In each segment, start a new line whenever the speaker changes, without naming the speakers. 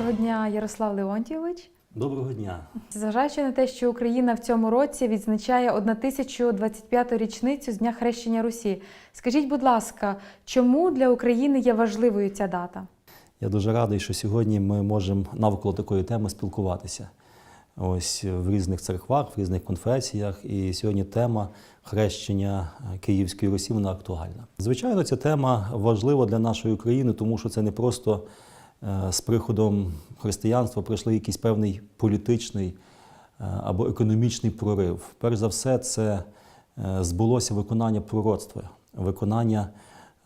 Доброго дня, Ярослав Леонтійович.
Доброго дня.
Зважаючи на те, що Україна в цьому році відзначає 1025-ту річницю з дня хрещення Русі, скажіть, будь ласка, чому для України є важливою ця дата?
Я дуже радий, що сьогодні ми можемо навколо такої теми спілкуватися. Ось в різних церквах, в різних конфесіях. І сьогодні тема хрещення Київської Русі вона актуальна. Звичайно, ця тема важлива для нашої України, тому що це не просто е, з приходом християнства пройшли якийсь певний політичний е, або економічний прорив. Перш за все, це е, збулося виконання пророцтва, виконання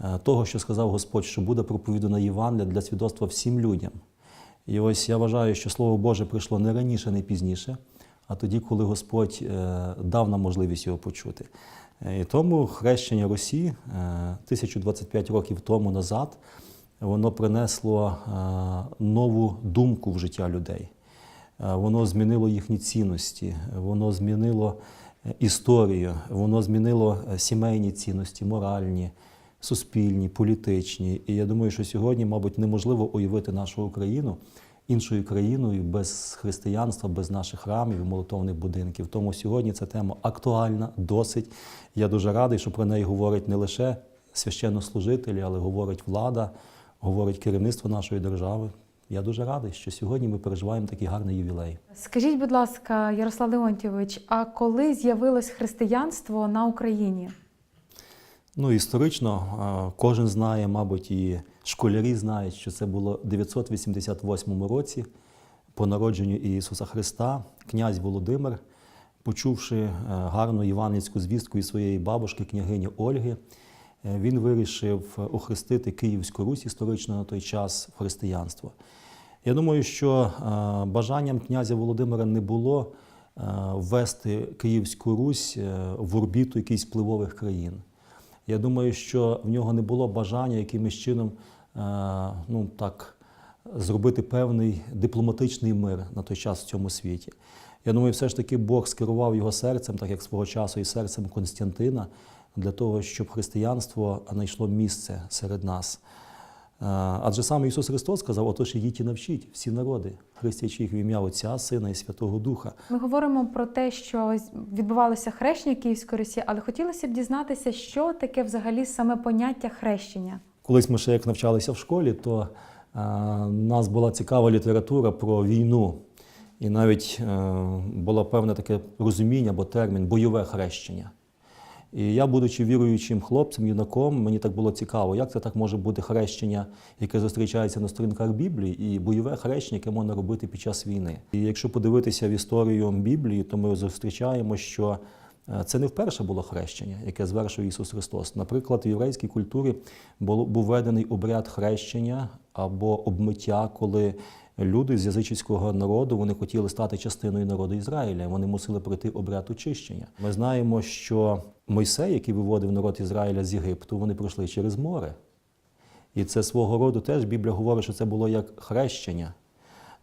е, того, що сказав Господь, що буде проповідана Євангелія для свідоцтва всім людям. І ось я вважаю, що Слово Боже прийшло не раніше, не пізніше, а тоді, коли Господь е, дав нам можливість його почути. Е, І тому хрещення Русі е, 1025 років тому назад воно принесло е, нову думку в життя людей. Е, Воно змінило їхні цінності, воно змінило е, історію, воно змінило сімейні цінності, моральні, суспільні, політичні. І я думаю, що сьогодні, мабуть, неможливо уявити нашу Україну іншою країною без християнства, без наших храмів і будинків. Тому сьогодні ця тема актуальна, досить. Я дуже радий, що про неї говорить не лише священнослужителі, але говорить влада, говорить керівництво нашої держави. Я дуже радий, що сьогодні ми переживаємо такий гарний ювілей.
Скажіть, будь ласка, Ярослав Леонтійович, а коли з'явилось християнство на Україні?
Ну, історично кожен знає, мабуть, і школярі знають, що це було в 988 році по народженню Ісуса Христа. Князь Володимир, почувши е, гарну євангельську звістку від своєї бабушки, княгині Ольги, він вирішив охрестити Київську Русь історично на той час в християнство. Я думаю, що е, бажанням князя Володимира не було е, ввести Київську Русь е, в орбіту якихось впливових країн. Я думаю, що в нього не було бажання якимось чином е, ну, так, зробити певний дипломатичний мир на той час в цьому світі. Я думаю, все ж таки Бог скерував його серцем, так як свого часу і серцем Константина, для того, щоб християнство знайшло місце серед нас. Е, Адже саме Ісус Христос сказав: отож ідіть і навчіть всі народи, хрестячи їх в ім'я Отця, Сина і Святого Духа.
Ми говоримо про те, що відбувалося хрещення Київської Русі, але хотілося б дізнатися, що таке взагалі саме поняття хрещення.
Колись ми ще як навчалися в школі, то е, нас була цікава література про війну. І навіть е, було певне таке розуміння або термін бойове хрещення. І я, будучи віруючим хлопцем, юнаком, мені так було цікаво, як це так може бути хрещення, яке зустрічається на сторінках Біблії, і бойове хрещення, яке можна робити під час війни. І якщо подивитися в історію Біблії, то ми зустрічаємо, що е, це не вперше було хрещення, яке звершив Ісус Христос. Наприклад, в єврейській культурі був введений обряд хрещення або обмиття, коли люди з язичницького народу вони хотіли стати частиною народу Ізраїля. Вони мусили пройти обряд очищення. Ми знаємо, що Мойсей, який виводив народ Ізраїля з Єгипту, вони пройшли через море. І це свого роду теж Біблія говорить, що це було як хрещення.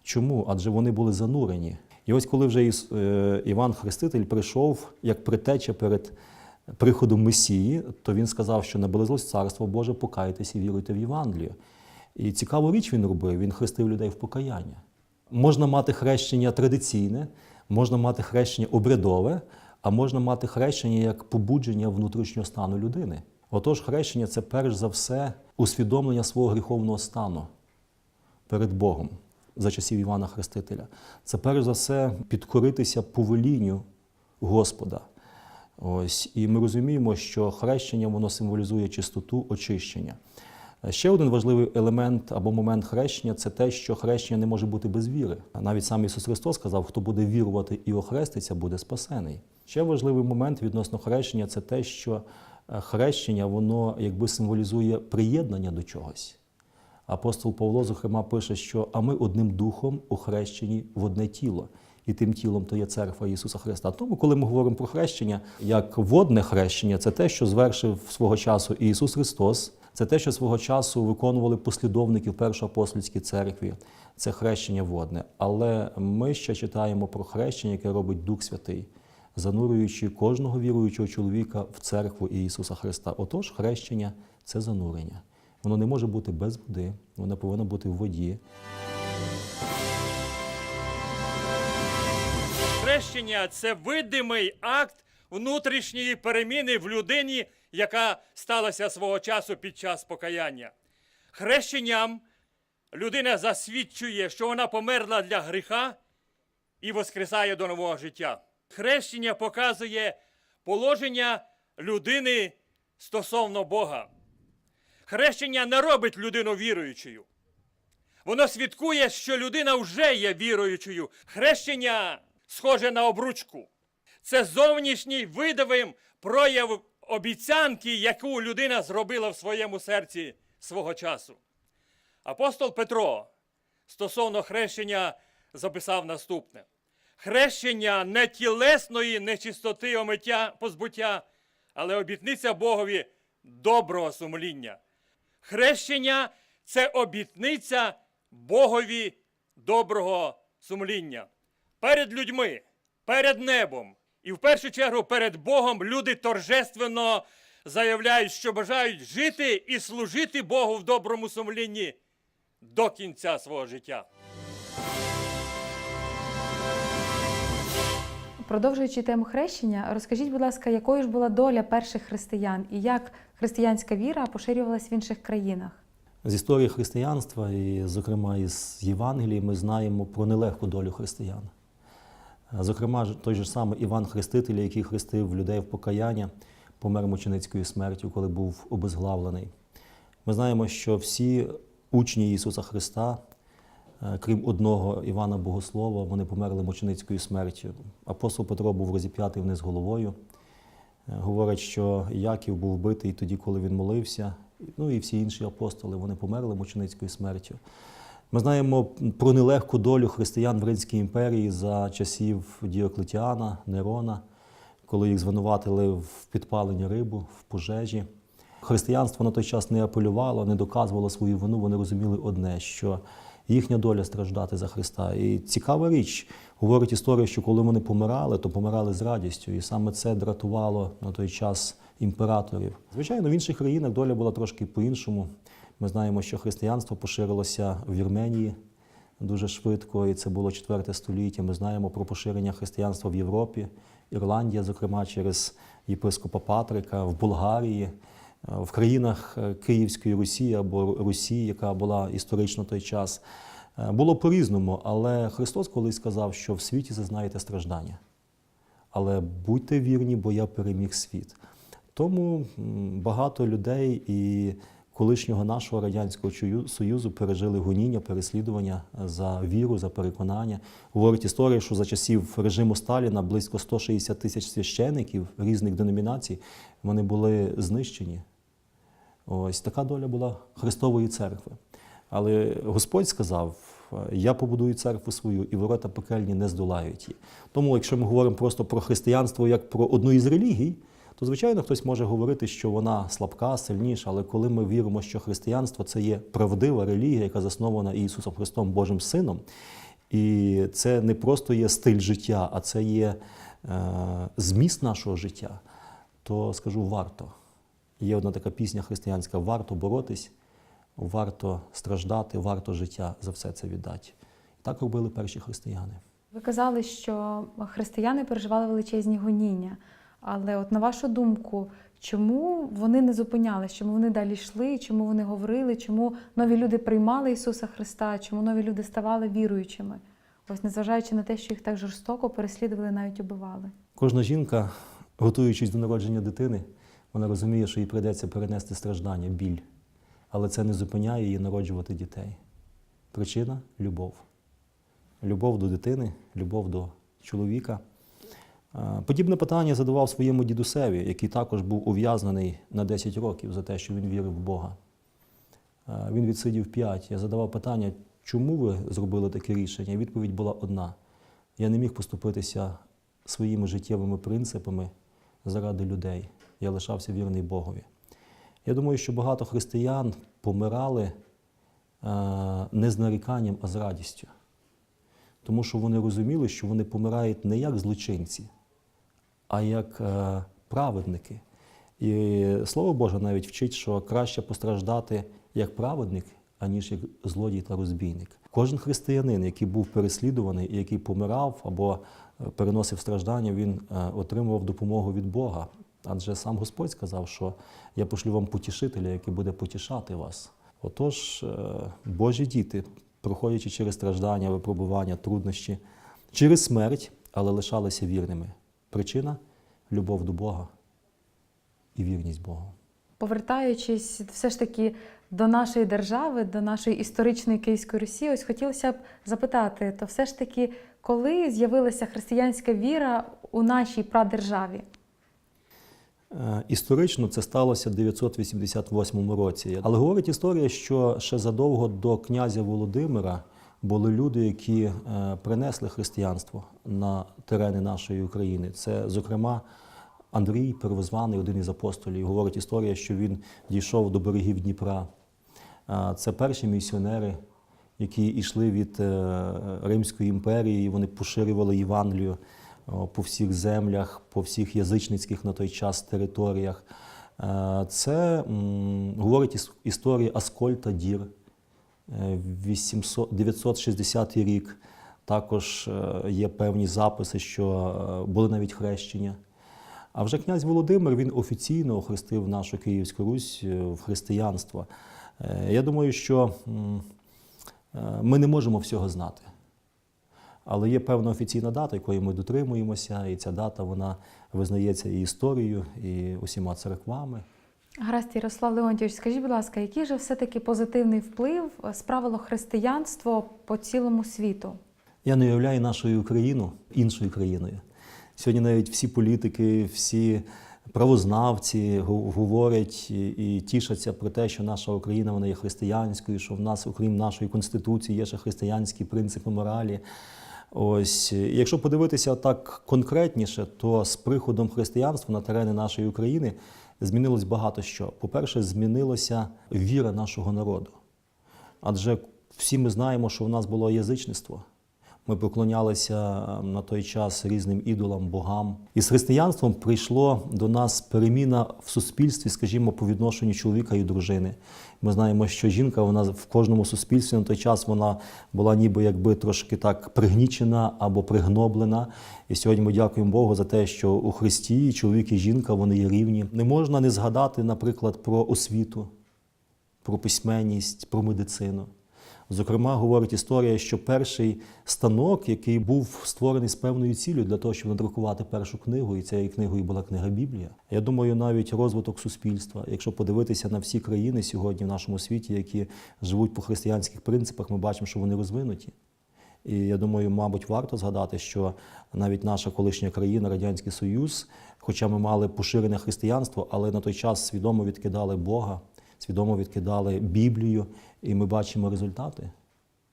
Чому? Адже вони були занурені. І ось коли вже е, Іван Хреститель прийшов як притеча перед приходом Месії, то він сказав, що наблизилось царство Боже, покайтеся і віруйте в Євангелію. І цікаву річ він робив, він хрестив людей в покаяння. Можна мати хрещення традиційне, можна мати хрещення обрядове, а можна мати хрещення як побудження внутрішнього стану людини. Отож, хрещення це перш за все усвідомлення свого гріховного стану перед Богом за часів Івана Хрестителя. Це перш за все підкоритися повелінню Господа. Ось, і ми розуміємо, що хрещення воно символізує чистоту очищення. Ще один важливий елемент або момент хрещення це те, що хрещення не може бути без віри. Навіть сам Ісус Христос сказав, хто буде вірувати і охреститься, буде спасений. Ще важливий момент відносно хрещення це те, що е, хрещення воно якби символізує приєднання до чогось. Апостол Павло, зокрема, пише, що а ми одним духом охрещені в одне тіло. І тим тілом то є церква Ісуса Христа. Тому, коли ми говоримо про хрещення, як водне хрещення, це те, що звершив свого часу Ісус Христос, це те, що свого часу виконували послідовники Першої апостольській церкві. Це хрещення водне. Але ми ще читаємо про хрещення, яке робить Дух Святий, занурюючи кожного віруючого чоловіка в церкву Ісуса Христа. Отож, хрещення це занурення. Воно не може бути без води, воно повинно бути в воді.
Хрещення це видимий акт внутрішньої переміни в людині яка сталася свого часу під час покаяння. Хрещенням людина засвідчує, що вона померла для гріха і воскресає до нового життя. Хрещення показує положення людини стосовно Бога. Хрещення не робить людину віруючою. Воно свідкує, що людина вже є віруючою. Хрещення схоже на обручку. Це зовнішній видовим прояв обіцянки, яку людина зробила в своєму серці свого часу. Апостол Петро стосовно хрещення записав наступне: хрещення не тілесної нечистоти омиття позбуття, але обітниця Богові доброго сумління. Хрещення це обітниця Богові доброго сумління. Перед людьми, перед небом і в першу чергу перед Богом люди торжественно заявляють, що бажають жити і служити Богу в доброму сумлінні до кінця свого життя.
Продовжуючи тему хрещення, розкажіть, будь ласка, якою ж була доля перших християн і як християнська віра поширювалась в інших країнах?
З історії християнства, і, зокрема, із Євангелії, ми знаємо про нелегку долю християн. Зокрема, той же самий Іван Хреститель, який хрестив людей в покаяння, помер мученицькою смертю, коли був обезглавлений. Ми знаємо, що всі учні Ісуса Христа, е, крім одного Івана Богослова, вони померли мученицькою смертю. Апостол Петро був розіп'ятий вниз головою. Е, Говорять, що Яків був вбитий тоді, коли він молився. Ну і всі інші апостоли вони померли мученицькою смертю. Ми знаємо про нелегку долю християн в Римській імперії за часів Діоклетіана, Нерона, коли їх звинуватили в підпаленні рибу, в пожежі. Християнство на той час не апелювало, не доказувало свою вину. Вони розуміли одне, що їхня доля страждати за Христа. І цікава річ, говорить історія, що коли вони помирали, то помирали з радістю. І саме це дратувало на той час імператорів. Звичайно, в інших країнах доля була трошки по-іншому. Ми знаємо, що християнство поширилося в Вірменії дуже швидко, і це було четверте століття. Ми знаємо про поширення християнства в Європі, Ірландія, зокрема, через єпископа Патрика, в Болгарії, в країнах е, Київської Русі або Русі, яка була історично той час. Е, Було по-різному, але Христос колись сказав, що в світі зазнаєте страждання. Але будьте вірні, бо я переміг світ. Тому багато людей і колишнього нашого радянського союзу пережили гоніння, переслідування за віру, за переконання. Говорить історія, що за часів режиму Сталіна близько 160 тисяч священиків різних деномінацій вони були знищені. Ось така доля була Христової церкви. Але Господь сказав: Я побудую церкву свою, і ворота пекельні не здолають її. Тому, якщо ми говоримо просто про християнство як про одну із релігій, то звичайно хтось може говорити, що вона слабка, сильніша, але коли ми віримо, що християнство це є правдива релігія, яка заснована Ісусом Христом, Божим Сином, і це не просто є стиль життя, а це є е, зміст нашого життя, то скажу варто. Є одна така пісня християнська: варто боротись, варто страждати, варто життя за все це віддати. Так робили перші християни.
Ви казали, що християни переживали величезні гоніння. Але от на вашу думку, чому вони не зупинялись, чому вони далі йшли, чому вони говорили, чому нові люди приймали Ісуса Христа, чому нові люди ставали віруючими? Ось незважаючи на те, що їх так жорстоко переслідували, навіть убивали.
Кожна жінка, готуючись до народження дитини, вона розуміє, що їй прийдеться перенести страждання, біль. Але це не зупиняє її народжувати дітей. Причина любов. Любов до дитини, любов до чоловіка. Е, Подібне питання задавав своєму дідусеві, який також був ув'язнений на 10 років за те, що він вірив в Бога. Е, Він відсидів 5. Я задавав питання, чому ви зробили таке рішення? Відповідь була одна: я не міг поступитися своїми життєвими принципами заради людей. Я лишався вірний Богові. Я думаю, що багато християн помирали е, не з наріканням, а з радістю. Тому що вони розуміли, що вони помирають не як злочинці, а як е, праведники. І Слово Боже навіть вчить, що краще постраждати як праведник, аніж як злодій та розбійник. Кожен християнин, який був переслідуваний і який помирав або е, переносив страждання, він е, отримував допомогу від Бога. Адже сам Господь сказав, що я пошлю вам потішителя, який буде потішати вас. Отож, Божі діти, проходячи через страждання, випробування, труднощі, через смерть, але лишалися вірними. Причина любов до Бога і вірність Богу.
Повертаючись все ж таки до нашої держави, до нашої історичної Київської Русі, ось хотілося б запитати, то все ж таки, коли з'явилася християнська віра у нашій прадержаві?
Е, Історично це сталося в 988 році. Але говорить історія, що ще задовго до князя Володимира були люди, які е, принесли християнство на терени нашої України. Це, зокрема, Андрій Первозваний, один із апостолів. Говорить історія, що він дійшов до берегів Дніпра. Е, Це перші місіонери, які йшли від е, Римської імперії, вони поширювали Євангелію по всіх землях, по всіх язичницьких на той час територіях. Це говорить іс- історія Аскольта Дір, 800 960 рік. Також е, є певні записи, що е, були навіть хрещення. А вже князь Володимир він офіційно охрестив нашу Київську Русь е, в християнство. Я думаю, що ми не можемо всього знати. Але є певна офіційна дата, якої ми дотримуємося, і ця дата вона визнається і історією, і усіма церквами.
Гаразд, Ярослав Леонтьович, скажіть, будь ласка, який же все-таки позитивний вплив е, справило християнство по цілому світу?
Я не уявляю нашу Україну іншою країною. Сьогодні навіть всі політики, всі правознавці говорять і, і тішаться про те, що наша Україна вона є християнською, що в нас, окрім нашої конституції, є ще християнські принципи моралі. Ось, якщо подивитися так конкретніше, то з приходом християнства на терени нашої України змінилось багато що. По-перше, змінилася віра нашого народу. Адже всі ми знаємо, що в нас було язичництво. Ми поклонялися е, на той час різним ідолам, богам. І з християнством прийшло до нас переміна в суспільстві, скажімо, по відношенню чоловіка і дружини. Ми знаємо, що жінка вона в кожному суспільстві на той час вона була ніби якби трошки так пригнічена або пригноблена. І сьогодні ми дякуємо Богу за те, що у Христі чоловік і жінка вони є рівні. Не можна не згадати, наприклад, про освіту про письменність, про медицину. Зокрема, говорить історія, що перший станок, який був створений з певною цілею для того, щоб надрукувати першу книгу, і цією книгою була книга Біблія. Я думаю, навіть розвиток суспільства. Якщо подивитися на всі країни сьогодні в нашому світі, які живуть по християнських принципах, ми бачимо, що вони розвинуті. І я думаю, мабуть, варто згадати, що навіть наша колишня країна, Радянський Союз, хоча ми мали поширене християнство, але на той час свідомо відкидали Бога, свідомо відкидали Біблію, і ми бачимо результати,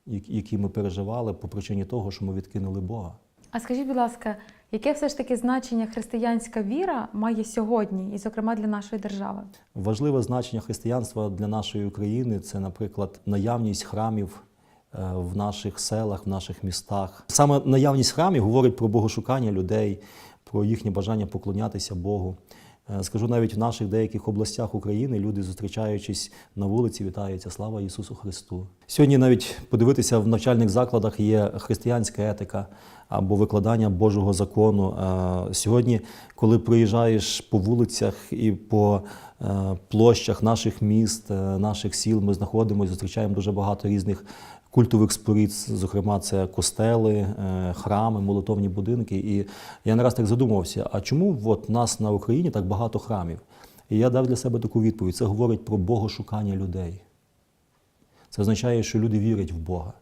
які- ми переживали по причині того, що ми відкинули Бога.
А скажіть, будь ласка, яке все ж таки значення християнська віра має сьогодні, і, зокрема, для нашої держави?
Важливе значення християнства для нашої України це, наприклад, наявність храмів е, в наших селах, в наших містах. Саме наявність храмів говорить про богошукання людей, про їхнє бажання поклонятися Богу. Е, Скажу навіть в наших деяких областях України люди, зустрічаючись на вулиці, вітаються Слава Ісусу Христу. Сьогодні навіть подивитися в навчальних закладах є християнська етика або викладання Божого закону. Е, Сьогодні, коли проїжджаєш по вулицях і по е, площах наших міст, наших сіл, ми знаходимося, зустрічаємо дуже багато різних культових споруд, зокрема, це костели, е, храми, молитовні будинки. І я не раз так задумався, а чому от нас на Україні так багато храмів? І я дав для себе таку відповідь: це говорить про богошукання людей. Це означає, що люди вірять в Бога,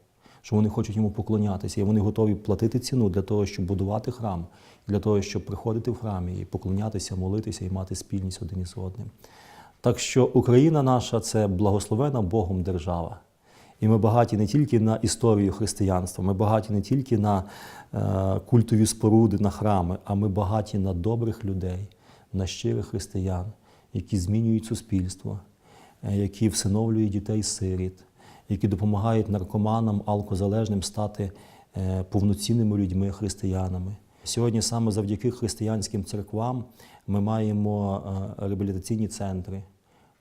що вони хочуть йому поклонятися, і вони готові платити ціну для того, щоб будувати храм, для того, щоб приходити в храмі і поклонятися, молитися і мати спільність один із одним. Так що Україна наша це благословена Богом держава. І ми багаті не тільки на історію християнства, ми багаті не тільки на е, культові споруди, на храми, а ми багаті на добрих людей, на щирих християн, які змінюють суспільство, е, які всиновлюють дітей сиріт, які допомагають наркоманам, алкозалежним стати е, повноцінними людьми, християнами. Сьогодні саме завдяки християнським церквам ми маємо реабілітаційні центри.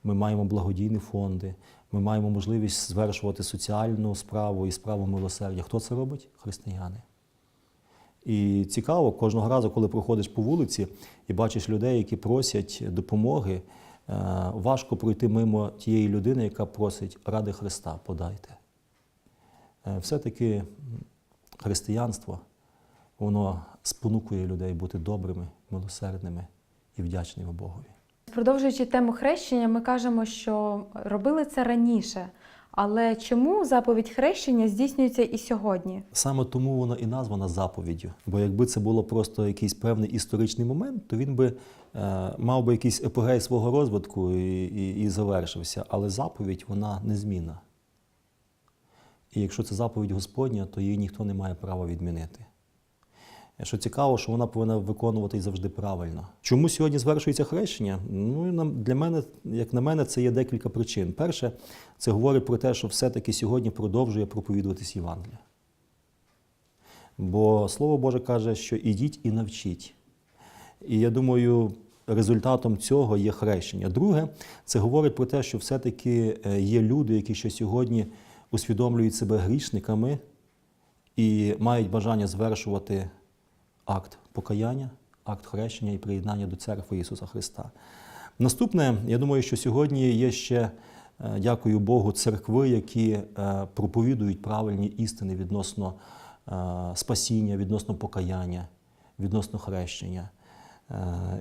ми маємо благодійні фонди, ми маємо можливість звершувати соціальну справу і справу милосердя. Хто це робить? Християни. І цікаво, кожного разу, коли проходиш по вулиці і бачиш людей, які просять допомоги, е, важко пройти мимо тієї людини, яка просить ради Христа, подайте. Е, Все-таки християнство, воно спонукує людей бути добрими, милосердними і вдячними Богові.
Продовжуючи тему хрещення, ми кажемо, що робили це раніше. Але чому заповідь хрещення здійснюється і сьогодні?
Саме тому вона і названа заповіддю. Бо якби це було просто якийсь певний історичний момент, то він би е, мав би якийсь епогей свого розвитку і, і, і завершився. Але заповідь вона незмінна. І якщо це заповідь Господня, то її ніхто не має права відмінити. Що цікаво, що вона повинна виконуватись завжди правильно. Чому сьогодні звершується хрещення? Ну, для мене, як на мене, це є декілька причин. Перше, це говорить про те, що все-таки сьогодні продовжує проповідуватись Євангелія. Бо Слово Боже каже, що ідіть і навчіть. І я думаю, результатом цього є хрещення. Друге, це говорить про те, що все-таки е, є люди, які ще сьогодні усвідомлюють себе грішниками і мають бажання звершувати акт покаяння, акт хрещення і приєднання до церкви Ісуса Христа. Наступне, я думаю, що сьогодні є ще, е, дякую Богу, церкви, які е, проповідують правильні істини відносно е, спасіння, відносно покаяння, відносно хрещення.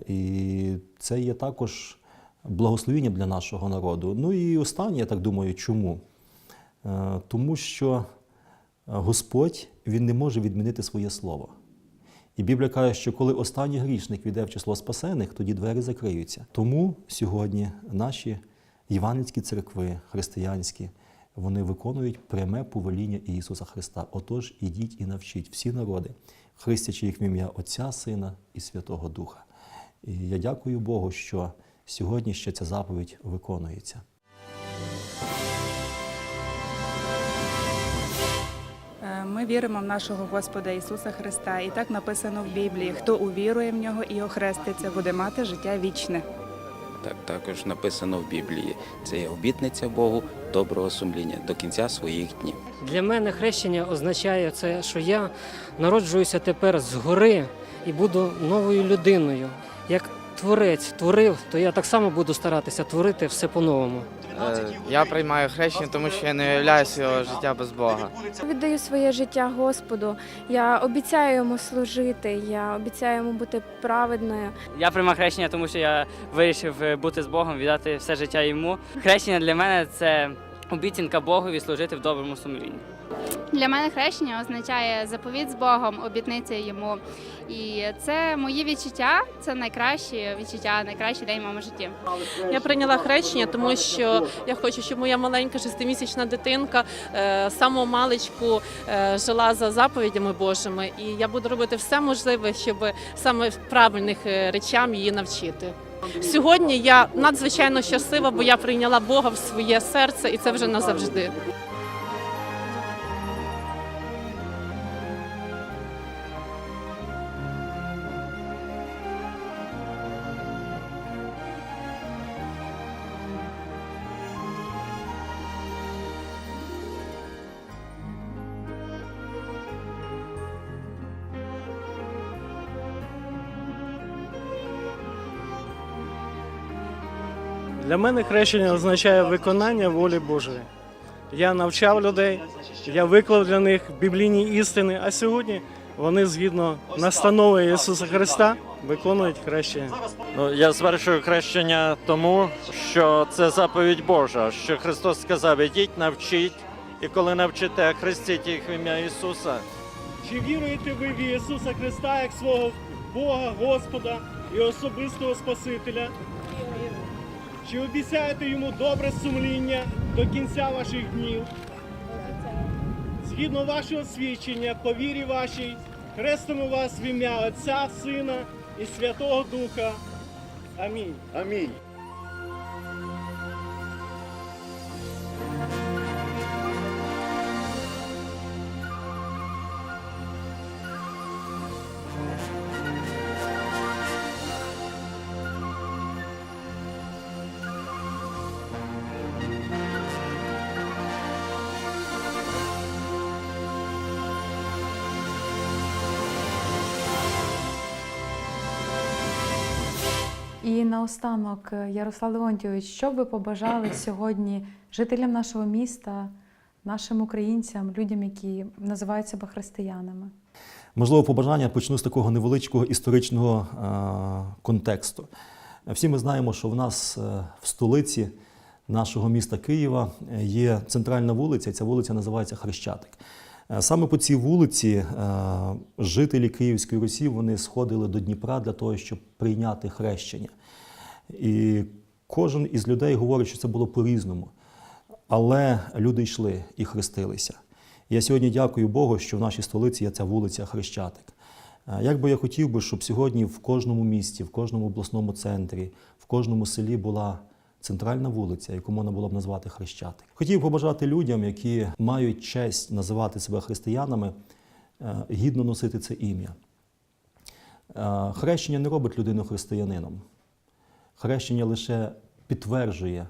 І це є також благословіння для нашого народу. Ну і останнє, я так думаю, чому? Тому що Господь Він не може відмінити своє слово. І Біблія каже, що коли останній грішник війде в число спасених, тоді двері закриються. Тому сьогодні наші євангельські церкви, християнські, вони виконують пряме повеління Ісуса Христа. Отож, ідіть і навчіть всі народи, хрестячи їх в ім'я Отця, Сина і Святого Духа. І я дякую Богу, що сьогодні ще ця заповідь виконується.
Ми віримо в нашого Господа Ісуса Христа, і так написано в Біблії: хто увірує в нього і охреститься, буде мати життя вічне.
Так також написано в Біблії. Це є обітниця Богу доброго сумління до кінця своїх днів.
Для мене хрещення означає це, що я народжуюся тепер згори і буду новою людиною. Як творець творив, то я так само буду старатися творити все по-новому.
Е, Я приймаю хрещення, тому що я не уявляю свого життя без Бога.
Віддаю своє життя Господу. Я обіцяю йому служити. Я обіцяю йому бути праведною.
Я приймав хрещення, тому що я вирішив е, бути з Богом, віддати все життя йому. Хрещення для мене це обіцянка Богові служити в доброму сумлінні.
Для мене хрещення означає заповіт з Богом, обітниця йому. І це мої відчуття, це найкращі відчуття, найкращий день в моєму житті.
Я прийняла хрещення, тому що я хочу, щоб моя маленька шестимісячна дитинка е, з самого маличку е, жила за заповідями Божими, і я буду робити все можливе, щоб саме правильних е, речам її навчити. Сьогодні я надзвичайно щаслива, бо я прийняла Бога в своє серце, і це вже назавжди.
Для мене хрещення означає виконання волі Божої. Я навчав людей, я виклав для них біблійні істини, а сьогодні вони згідно настанови Ісуса Христа виконують хрещення.
Ну, я звершую хрещення тому, що це заповідь Божа, що Христос сказав: ідіть, навчіть, і коли навчите, хрестіть їх в ім'я Ісуса.
Чи віруєте ви в Ісуса Христа як свого Бога, Господа і особистого Спасителя? Чи обіцяєте йому добре сумління до кінця ваших днів? Згідно вашого свідчення, по вірі вашій, хрестимо вас в ім'я Отця, Сина і Святого Духа. Амінь. Амінь.
Наостанок, е, Ярослав Леонтійович, що б ви побажали сьогодні жителям нашого міста, нашим українцям, людям, які називають себе християнами?
Можливо, побажання почну з такого невеличкого історичного е, контексту. Всі ми знаємо, що в нас е, в столиці нашого міста Києва є центральна вулиця, і ця вулиця називається Хрещатик. Саме по цій вулиці жителі Київської Русі вони сходили до Дніпра для того, щоб прийняти хрещення. І кожен із людей говорить, що це було по-різному. Але люди йшли і хрестилися. Я сьогодні дякую Богу, що в нашій столиці є ця вулиця Хрещатик. Як би я хотів би, щоб сьогодні в кожному місті, в кожному обласному центрі, в кожному селі була центральна вулиця, яку можна було б назвати Хрещатик. Хотів побажати людям, які мають честь називати себе християнами, е, гідно носити це ім'я. Е, Хрещення не робить людину християнином. Хрещення лише підтверджує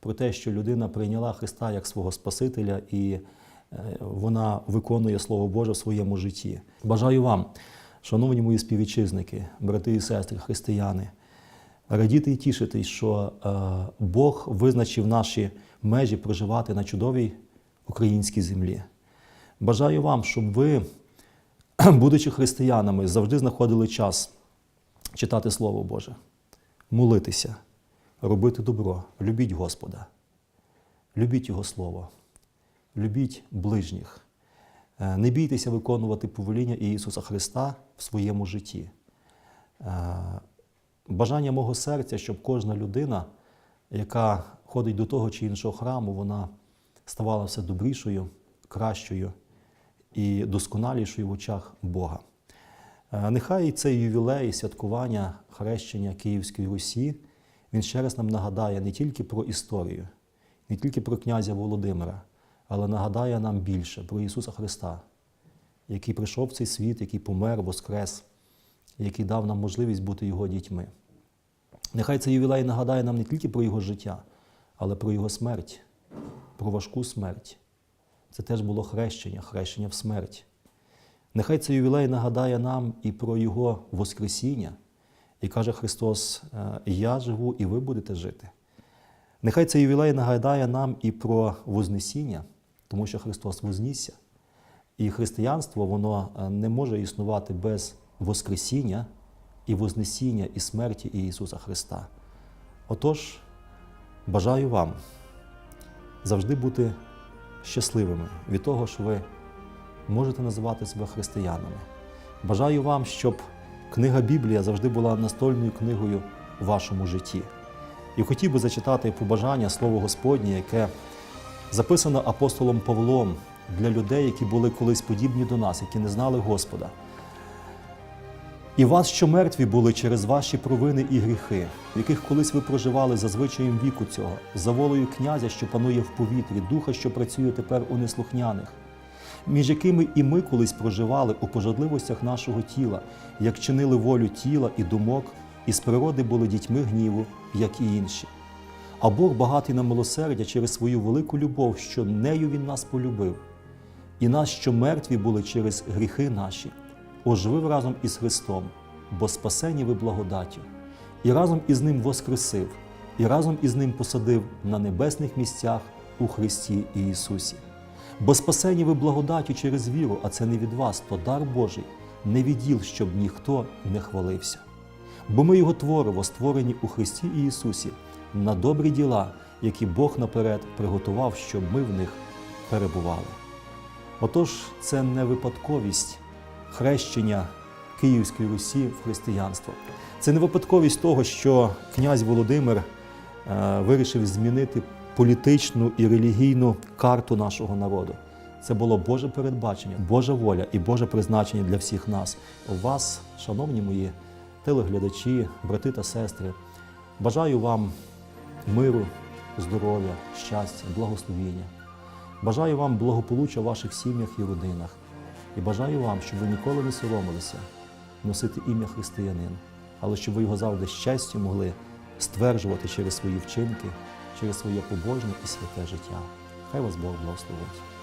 про те, що людина прийняла Христа як свого Спасителя і е, вона виконує Слово Боже в своєму житті. Бажаю вам, шановні мої співвітчизники, брати і сестри, християни, радіти і тішитись, що е, Бог визначив наші межі проживати на чудовій українській землі. Бажаю вам, щоб ви, будучи християнами, завжди знаходили час читати Слово Боже, молитися, робити добро, любіть Господа, любіть Його Слово, любіть ближніх. Е, Не бійтеся виконувати повеління Ісуса Христа в своєму житті. Е, Бажання мого серця, щоб кожна людина, яка ходить до того чи іншого храму, вона ставала все добрішою, кращою і досконалішою в очах Бога. Е, Нехай цей ювілей святкування хрещення Київської Русі, він ще раз нам нагадає не тільки про історію, не тільки про князя Володимира, але нагадає нам більше про Ісуса Христа, який прийшов в цей світ, який помер, воскрес, який дав нам можливість бути Його дітьми. Нехай цей ювілей нагадає нам не тільки про Його життя, але про Його смерть, про важку смерть. Це теж було хрещення, хрещення в смерть. Нехай цей ювілей нагадає нам і про Його Воскресіння, і каже Христос: «Е, Я живу, і ви будете жити. Нехай цей ювілей нагадає нам і про Вознесіння, тому що Христос вознісся. І християнство воно е, не може існувати без Воскресіння і Вознесіння і смерті Ісуса Христа. Отож, бажаю вам завжди бути щасливими від того, що ви можете називати себе християнами. Бажаю вам, щоб книга Біблія завжди була настольною книгою у вашому житті. І хотів би зачитати побажання Слово Господнє, яке записано апостолом Павлом для людей, які були колись подібні до нас, які не знали Господа. І вас, що мертві були через ваші провини і гріхи, в яких колись ви проживали за звичаєм віку цього, за волею князя, що панує в повітрі, духа, що працює тепер у неслухняних, між якими і ми колись проживали у пожадливостях нашого тіла, як чинили волю тіла і думок, і з природи були дітьми гніву, як і інші. А Бог багатий на милосердя через свою велику любов, що нею Він нас полюбив, і нас, що мертві були через гріхи наші, оживив разом із Христом, бо спасені ви благодаттю, і разом із Ним воскресив, і разом із Ним посадив на небесних місцях у Христі Ісусі. Бо спасені ви благодаттю через віру, а це не від вас, то дар Божий, не відділ, щоб ніхто не хвалився. Бо ми Його твориво, створені у Христі Ісусі, на добрі діла, які Бог наперед приготував, щоб ми в них перебували. Отож, це не випадковість хрещення Київської Русі в християнство. Це не випадковість того, що князь Володимир вирішив змінити політичну і релігійну карту нашого народу. Це було Боже передбачення, Божа воля і Боже призначення для всіх нас. Вас, шановні мої телеглядачі, брати та сестри, бажаю вам миру, здоров'я, щастя, благословіння. Бажаю вам благополуччя в ваших сім'ях і родинах. І бажаю вам, щоб ви ніколи не соромилися носити ім'я християнин, але щоб ви його завжди з могли стверджувати через свої вчинки, через своє побожне і святе життя. Хай вас Бог благословить.